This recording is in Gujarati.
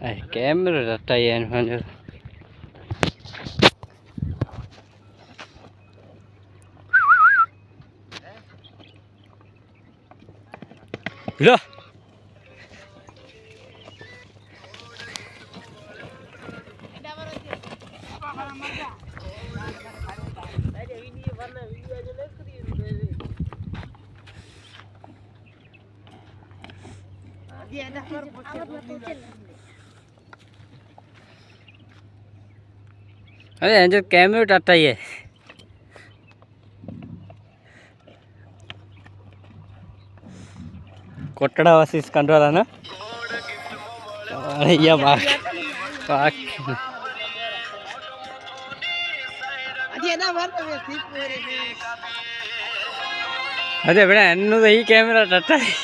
Ai kém rồi đặt tay em, hơn nữa. Rồi. Hãy subscribe cho kênh Ghiền Mì Gõ Để અરે એન્જલ કેમેરો ટાટાઈએ કોટડા વસીસ કંડોલા ને? અરે યા બાક બાક અરે બેટા એનું તો એ કેમેરા ટાટાઈ